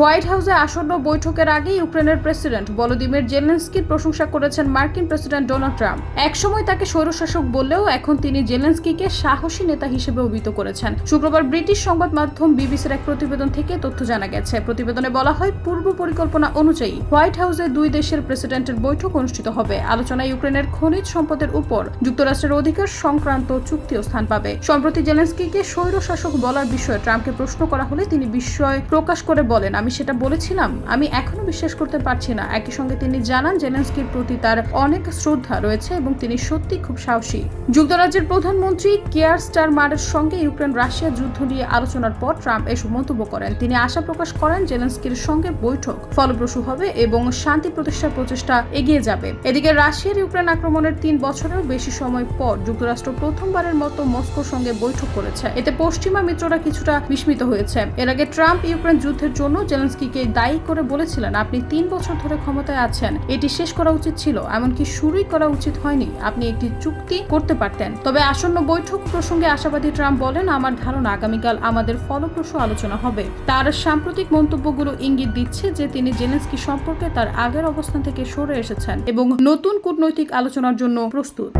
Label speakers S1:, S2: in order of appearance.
S1: White হাউসে আসন্ন বৈঠকের আগে ইউক্রেনের প্রেসিডেন্ট ভলোদিমির জেলেন্সকির প্রশংসা করেছেন মার্কিন প্রেসিডেন্ট ডোনাল্ড ট্রাম্প। একসময় তাকে স্বৈরশাসক বললেও এখন তিনি জেলেন্সকিকে সাহসী নেতা হিসেবে অভিহিত করেছেন। শুক্রবার ব্রিটিশ সংবাদ মাধ্যম বিবিসির এক প্রতিবেদন থেকে তথ্য জানা গেছে। প্রতিবেদনে বলা হয়, পূর্ব পরিকল্পনা অনুযায়ী হোয়াইট হাউসে দুই দেশের প্রেসিডেন্টের বৈঠক অনুষ্ঠিত হবে। আলোচনায় ইউক্রেনের খনিজ সম্পদের উপর যুক্তরাষ্ট্রের অধিকার সংক্রান্ত চুক্তিও স্থান পাবে। সম্প্রতি জেলেন্সকিকে স্বৈরশাসক বলার বিষয়ে ট্রাম্পকে প্রশ্ন করা হলে তিনি বিস্ময় প্রকাশ করে বলেন আমি সেটা বলেছিলাম, আমি এখনও বিশ্বাস করতে পারছি না। একই সঙ্গে তিনি জানান জেলেন্সকির প্রতি তার অনেক শ্রদ্ধা রয়েছে এবং তিনি সত্যি খুব সাহসী। যুক্তরাজ্যের প্রধানমন্ত্রী কেয়ার স্টারমারের সঙ্গে ইউক্রেন রাশিয়া যুদ্ধ নিয়ে আলোচনার পর ট্রাম্প এসব মন্তব্য করেন। তিনি আশা প্রকাশ করেন জেলেন্সকির সঙ্গে বৈঠক ফলপ্রসূ হবে এবং শান্তি প্রতিষ্ঠার প্রচেষ্টা এগিয়ে যাবে। এদিকে রাশিয়ার ইউক্রেন আক্রমণের তিন বছরেরও বেশি সময় পর যুক্তরাষ্ট্র প্রথমবারের মতো মস্কোর সঙ্গে বৈঠক করেছে। এতে পশ্চিমা মিত্ররা কিছুটা বিস্মিত হয়েছে। এর আগে ট্রাম্প ইউক্রেন যুদ্ধের জন্য জেলেন্সকিকে দায়ী করে বলেছিলেন, আপনি তিন বছর ধরে ক্ষমতায় আছেন। এটি শেষ করা উচিত ছিল, এমনকি শুরুই করা উচিত হয়নি। আপনি একটি চুক্তি করতে পারতেন। তবে আসন্ন বৈঠক প্রসঙ্গে আশাবাদী ট্রাম্প বলেন, আমার ধারণা, আগামীকাল আমাদের ফলপ্রসূ আলোচনা হবে। তার সাম্প্রতিক মন্তব্যগুলো ইঙ্গিত দিচ্ছে যে তিনি জেলেন্সকি সম্পর্কে তার আগের অবস্থান থেকে সরে এসেছেন এবং নতুন কূটনৈতিক আলোচনার জন্য প্রস্তুত।